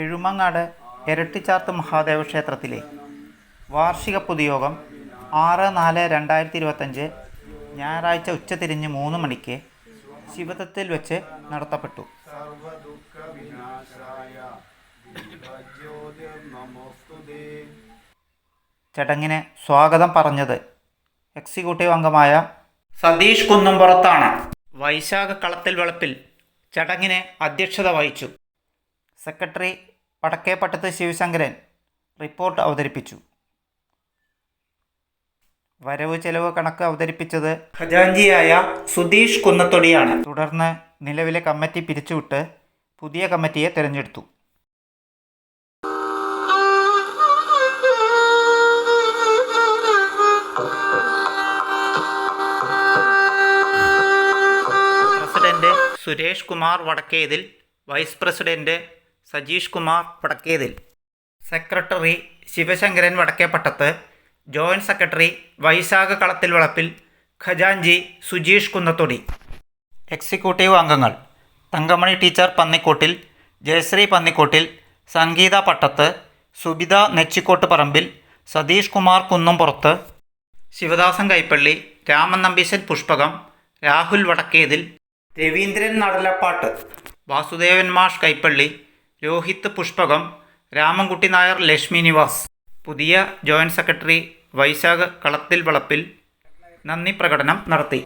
എഴുമങ്ങാട് ഇരട്ടിച്ചാർത്ത് മഹാദേവ ക്ഷേത്രത്തിലെ. വാർഷിക പൊതുയോഗം ആറ് നാല് രണ്ടായിരത്തി ഇരുപത്തഞ്ച് ഞായറാഴ്ച ഉച്ചതിരിഞ്ഞ് മൂന്ന് മണിക്ക് ശിവദത്തിൽ വെച്ച് നടത്തപ്പെട്ടു. ചടങ്ങിന് സ്വാഗതം പറഞ്ഞത് എക്സിക്യൂട്ടീവ് അംഗമായ സതീഷ് കുന്നുംപുറത്താണ്. വൈശാഖ കളത്തിൽ വെളുപ്പിൽ ചടങ്ങിന് അധ്യക്ഷത വഹിച്ചു. സെക്രട്ടറി വടക്കേപ്പട്ടത്ത് ശിവശങ്കരൻ റിപ്പോർട്ട് അവതരിപ്പിച്ചു. വരവ് ചെലവ് കണക്ക് അവതരിപ്പിച്ചത് ഖജാഞ്ചിയായ സുധീഷ് കുന്നത്തൊടിയാണ്. തുടർന്ന് നിലവിലെ കമ്മിറ്റി പിരിച്ചുവിട്ട് പുതിയ കമ്മിറ്റിയെ തിരഞ്ഞെടുത്തു. President Suresh Kumar Vadakkethil vice president Sajeesh Kumar Vadakkethil secretary Sivasankaran Vadakkepattath joint secretary Vaisakh Kalathil Valappil ഖജാൻജി Sujeesh Kunnathodi. Executive അംഗങ്ങൾ തങ്കമണി ടീച്ചർ പന്നിക്കോട്ടിൽ ജയശ്രീ പന്നിക്കോട്ടിൽ സംഗീത പട്ടത്ത് സുബിത നെച്ചിക്കോട്ട് പറമ്പിൽ സതീഷ് കുമാർ കുന്നുംപുറത്ത് ശിവദാസൻ കൈപ്പള്ളി രാമൻ നമ്പീശൻ പുഷ്പകം രാഹുൽ വടക്കേതിൽ രവീന്ദ്രൻ നടലപ്പാട്ട് വാസുദേവൻ മാഷ് കൈപ്പള്ളി രോഹിത് പുഷ്പകം രാമൻകുട്ടി നായർ ലക്ഷ്മി നിവാസ്. പുതിയ ജോയിന്റ് സെക്രട്ടറി വൈശാഖ് കളത്തിൽ വളപ്പിൽ നന്ദി പ്രകടനം നടത്തി.